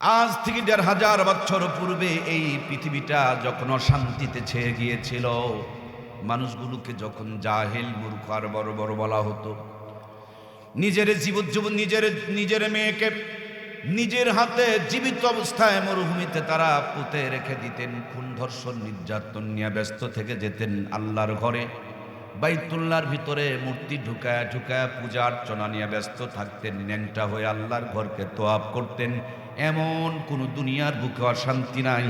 আজ থেকে দেড় হাজার বছর পূর্বে এই পৃথিবীটা যখন অশান্তিতে ছেয়ে গিয়েছিল, মানুষগুলোকে যখন জাহেল, মূর্খ আর বড় বড় বলা হতো। নিজের জীবন নিজের নিজের মেয়েকে নিজের হাতে জীবিত অবস্থায় মরুভূমিতে তারা পুঁতে রেখে দিতেন, খুন, ধর্ষণ, নির্যাতন নিয়ে ব্যস্ত থেকে যেতেন আল্লাহর ঘরে। বাইতুল্লাহর ভিতরে মূর্তি ঢুকায় ঢুকায় পূজা অর্চনা নিয়ে ব্যস্ত থাকতেন, ন্যাংটা হয়ে আল্লাহর ঘরকে তোয়াব করতেন। এমন কোনো দুনিয়ার বুকে অশান্তি নাই,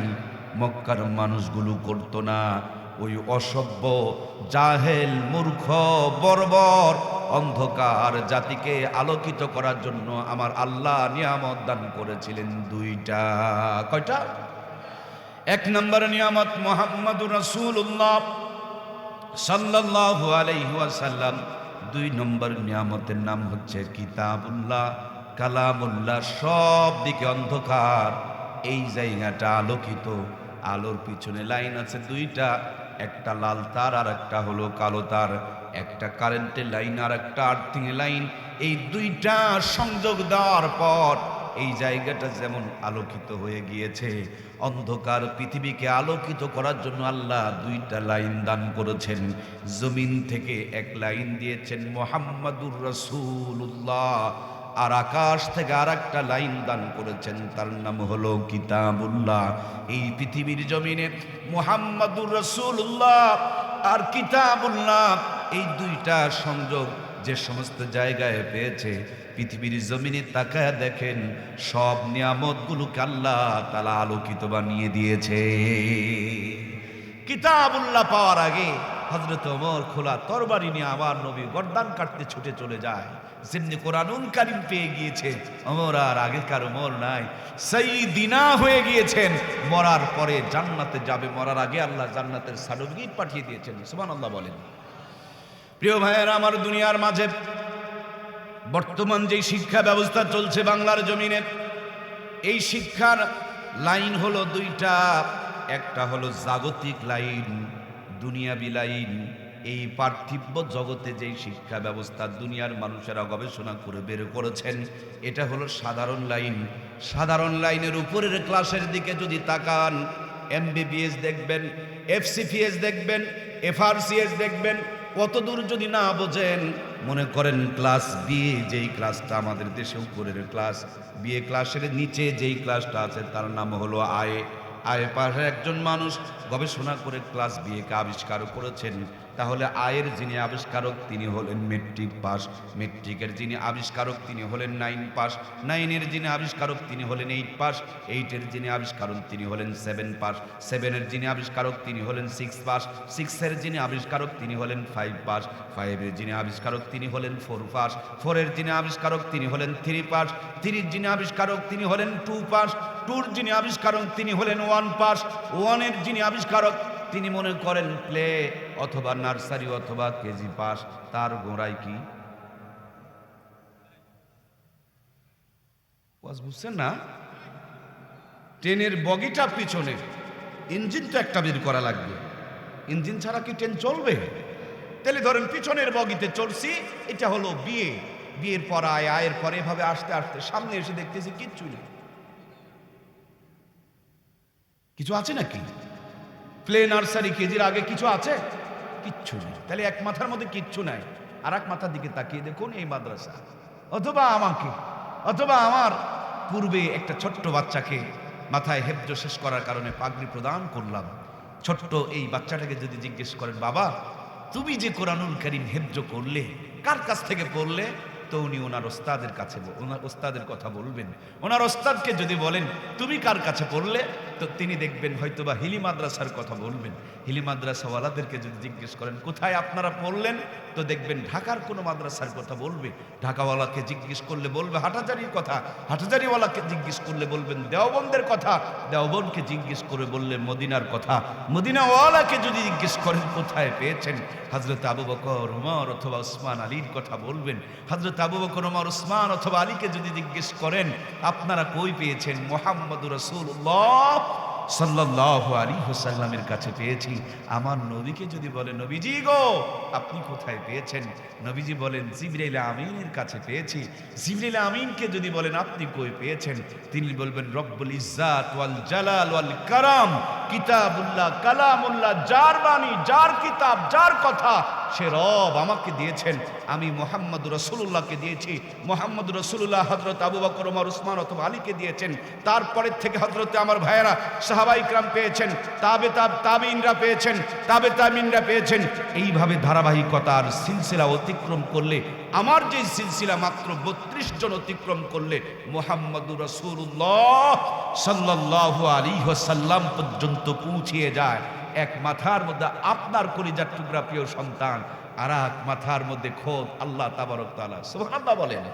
মক্কার মানুষগুলো করতো না। ওই অসভ্য, জাহেল, মূর্খ, বর্বর অন্ধকার জাতিকে আলোকিত করার জন্য আমার আল্লাহ নিয়ামত দান করেছিলেন দুইটা। কয়টা? এক নম্বর নিয়ামত, মোহাম্মদুর রসুল্লাহ ওয়াসাল্লাম, দুই নম্বর নিয়ামতের নাম হচ্ছে কিতাবুল্লাহ, কালামুল্লাহ, সব দিকে অন্ধকার। এই জায়গাটা আলোকিত। আলোর পিছনে লাইন আছে দুইটা, একটা লাল তার আর একটা হলো কালো তার। একটা কারেন্টের লাইন আর একটা আর্থিং লাইন। এই দুইটা সংযোগ দেওয়ার পর এই জায়গাটা যেমন আলোকিত হয়ে গিয়েছে, অন্ধকার পৃথিবীকে আলোকিত করার জন্য আল্লাহ দুইটা লাইন দান করেছেন। জমিন থেকে এক লাইন দিয়েছেন, মোহাম্মদুর রসুল্লাহ আর আকাশ থেকে আর একটা লাইন দান করেছেন, তার নাম হলো কিতাবুল্লাহ। এই পৃথিবীর জমিনে মোহাম্মদুর রসুল্লাহ আর কিতাবুল্লাহ, এই দুইটা সংযোগ যে সমস্ত জায়গায় পেয়েছে পৃথিবীর জমিনে তাকায় দেখেন, সব নিয়ামতগুলোকে আল্লাহ তালা আলোকিত বানিয়ে দিয়েছে। কিতাবুল্লাহ পাওয়ার আগে হজরত ওমর খোলা তরবারি নিয়ে আমার নবী গর্দান কাটতে ছুটে চলে যায়। যেমনি কোরআনুল কারিম পেয়ে গিয়েছে। অমর আর আগেকার ওমর নাই। সেই দিনা হয়ে গিয়েছেন। মরার পরে জান্নাতে যাবে। মরার আগে আল্লাহ জান্নাতের সার্টিফিকেট পাঠিয়ে দিয়েছেন। সুমান আল্লাহ বলেন। প্রিয় ভাইয়েরা, আমার দুনিয়ার মাঝে বর্তমান যেই শিক্ষা ব্যবস্থা চলছে বাংলার জমিনে, এই শিক্ষার লাইন হলো দুইটা। একটা হলো জাগতিক লাইন, দুনিয়াবি লাইন। এই পার্থিব্য জগতে যেই শিক্ষা ব্যবস্থা দুনিয়ার মানুষেরা গবেষণা করে বের করেছেন, এটা হলো সাধারণ লাইন। সাধারণ লাইনের উপরের ক্লাসের দিকে যদি তাকান, এমবিবিএস দেখবেন, এফসিপিএস দেখবেন, এফআরসিএস দেখবেন কত দূর যদি না বোঝেন, মনে করেন ক্লাস বিএ যেই ক্লাসটা আমাদের দেশে উপরের ক্লাস বিএ ক্লাসের নিচে যেই ক্লাসটা আছে, তার নাম হলো আয়ে। আয়ে পাশে একজন মানুষ গবেষণা করে ক্লাস বিএকে আবিষ্কার করেছেন। তাহলে আয়ের যিনি আবিষ্কারক তিনি হলেন মেট্রিক পাস মেট্রিকের যিনি আবিষ্কারক তিনি হলেন নাইন পাস নাইনের যিনি আবিষ্কারক তিনি হলেন এইট পাস এইটের যিনি আবিষ্কারক তিনি হলেন সেভেন পাস সেভেনের যিনি আবিষ্কারক তিনি হলেন সিক্স পাস সিক্সের যিনি আবিষ্কারক তিনি হলেন ফাইভ পাস ফাইভের যিনি আবিষ্কারক তিনি হলেন ফোর পাস ফোরের যিনি আবিষ্কারক তিনি হলেন থ্রি পাস থ্রির যিনি আবিষ্কারক তিনি হলেন টু পাস টুর যিনি আবিষ্কারক তিনি হলেন ওয়ান পাস ওয়ানের যিনি আবিষ্কারক তিনি মনে করেন প্লে অথবা নার্সারি অথবা কেজি পাস তার গোড়ায় কি? বুঝছেন না? ট্রেনের বগিটা পিছনে, ইঞ্জিন তো একটা বের করা লাগবে। ইঞ্জিন ছাড়া কি ট্রেন চলবে? তাহলে ধরেন পিছনের বগিতে চলছি এটা হলো বিয়ে বিয়ের পর আয় আয়ের পরে এভাবে আসতে আসতে, সামনে এসে দেখতেছি কিচ্ছু নেই। কিছু আছে নাকি? প্লে নার্সারি কেজির আগে কিছু আছে? কিচ্ছু নেই। তাহলে এক মাথার মধ্যে কিচ্ছু নাই। আর এক মাথার দিকে তাকিয়ে দেখুন এই মাদ্রাসা। অথবা আমাকে, অথবা আমার পূর্বে একটা ছোট্ট বাচ্চাকে মাথায় হেফজ শেষ করার কারণে পাগড়ি প্রদান করলাম। ছোট্ট এই বাচ্চাটাকে যদি জিজ্ঞেস করেন, বাবা, তুমি যে কোরআনুল করিম হেফজ করলে, কার কাছ থেকে পড়লে তো উনি ওনার ওস্তাদের কাছে ওনার ওস্তাদের কথা বলবেন। ওনার ওস্তাদকে যদি বলেন, তুমি কার কাছে পড়লে? তো তিনি দেখবেন হয়তোবা হিলি মাদ্রাসার কথা বলবেন। হিলি মাদ্রাসাওয়ালাদেরকে যদি জিজ্ঞেস করেন, কোথায় আপনারা পড়লেন? তো দেখবেন ঢাকার কোনো মাদ্রাসার কথা বলবে। ঢাকাওয়ালাকে জিজ্ঞেস করলে বলবে হাটাজারির কথা। হাটাজারিওয়ালাকে জিজ্ঞেস করলে বলবেন, দেওবন্দের কথা। দেওবনকে জিজ্ঞেস করে বললে, মদিনার কথা। মদিনাওয়ালাকে যদি জিজ্ঞেস করেন, কোথায় পেয়েছেন? হজরত আবু বকর, উমর অথবা ওসমান আলীর কথা বলবেন। হজরত আবু বকর উমর ওসমান অথবা আলীকে যদি জিজ্ঞেস করেন, আপনারা কই পেয়েছেন? মোহাম্মদ রসুল্লাহ সাল্লাল্লাহু আলাইহি ওয়াসাল্লামের কাছে পেয়েছি। আমার নবীকে যদি বলে, নবীজি গো, আপনি কোথায় পেয়েছেন? নবীজি বলেন জিবরাইল আমিনের কাছে পেয়েছি। জিবরাইল আমিনকে যদি বলেন, আপনি কই পেয়েছেন? তিনি বলবেন, রব্বুল ইজ্জাত ওয়াল জালাল ওয়াল কারাম, কিতাবুল্লাহ, কালামুল্লাহ, যার বাণী, যার কিতাব, যার কথা সে রব আমাকে দিয়েছেন। আমি মোহাম্মদ রসুল্লাহকে দিয়েছি। মোহাম্মদ রসুল্লাহ হজরত আবু বকর, ওমর, উসমান অথবা আলীকে দিয়েছেন। তারপরের থেকে হজরতে আমার ভাইয়েরা সাহাবাই ক্রাম পেয়েছেন, তাবে তাব, তাবিনরা পেয়েছেন, তাবে তাবিনরা পেয়েছেন। এইভাবে ধারাবাহিকতার সিলসিলা অতিক্রম করলে, আমার যে সিলসিলা মাত্র বত্রিশ জন অতিক্রম করলে মোহাম্মদুর রসুল্লাহ সাল্লাহ আলী সাল্লাম পর্যন্ত পৌঁছিয়ে যায়। এক মাথার মধ্যে আপনার কলিজার টুকরা প্রিয় সন্তান, আর এক মাথার মধ্যে খোদ আল্লাহ তাবারক তালা সুবহানাল্লাহ বলেন।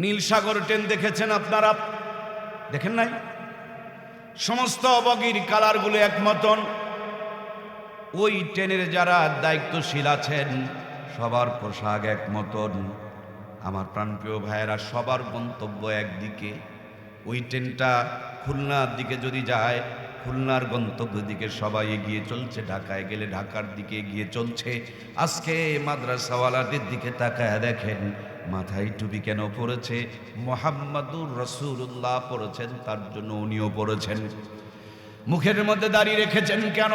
নীল সাগর ট্রেন দেখেছেন আপনারা? দেখেন নাই? সমস্ত বগির কালারগুলো এক মতন। ওই ট্রেনের যারা দায়িত্বশীল আছেন, সবার পোশাক এক মতন। আমার প্রাণপ্রিয় ভাইয়েরা, সবার গন্তব্য একদিকে। ওই ট্রেনটা খুলনার দিকে যদি যায় খুলনার গন্তব্য দিকে সবাই এগিয়ে চলছে, ঢাকায় গেলে ঢাকার দিকে এগিয়ে চলছে। আজকে মাদ্রাসাওয়ালাদের দিকে তাকায় দেখেন, মাথায় টুপি কেন পড়েছে মোহাম্মদুর রসুল্লাহ পড়েছেন তার জন্য উনিও পড়েছেন মুখের মধ্যে দাঁড়িয়ে রেখেছেন কেন?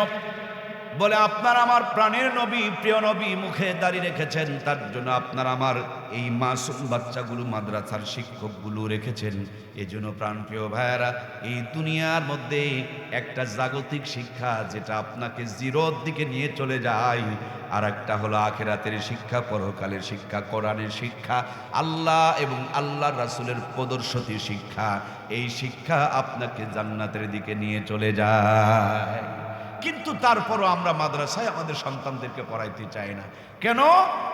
বলে, আপনার আমার প্রাণের নবী, প্রিয় নবী মুখে দাঁড়িয়ে রেখেছেন, তার জন্য আপনার আমার এই মাসুম বাচ্চাগুলো মাদ্রাসার শিক্ষকগুলো রেখেছেন। এই জন্য প্রাণপ্রিয় ভাইয়েরা, এই দুনিয়ার মধ্যে একটা জাগতিক শিক্ষা যেটা আপনাকে জিরোর দিকে নিয়ে চলে যায় আর একটা হলো আখেরাতের শিক্ষা, পরকালের শিক্ষা, কোরআনের শিক্ষা, আল্লাহ এবং আল্লাহ রাসুলের প্রদর্শনী শিক্ষা। এই শিক্ষা আপনাকে জান্নাতের দিকে নিয়ে চলে যায়। কিন্তু তারপরও আমরা মাদ্রাসায় আমাদের সন্তানদেরকে পড়াইতে চাই না। কেন?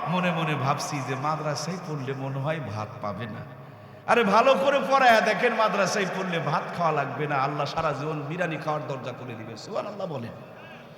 মনে মনে ভাবছি যে মাদ্রাসায় পড়লে মনে হয় ভাত পাবে না। আরে ভালো করে পড়ায় দেখেন মাদ্রাসায় পড়লে ভাত খাওয়া লাগবে না। আল্লাহ সারা জীবন বিরিয়ানি খাওয়ার দরজা করে দিবে। সুবান আল্লাহ বলেন।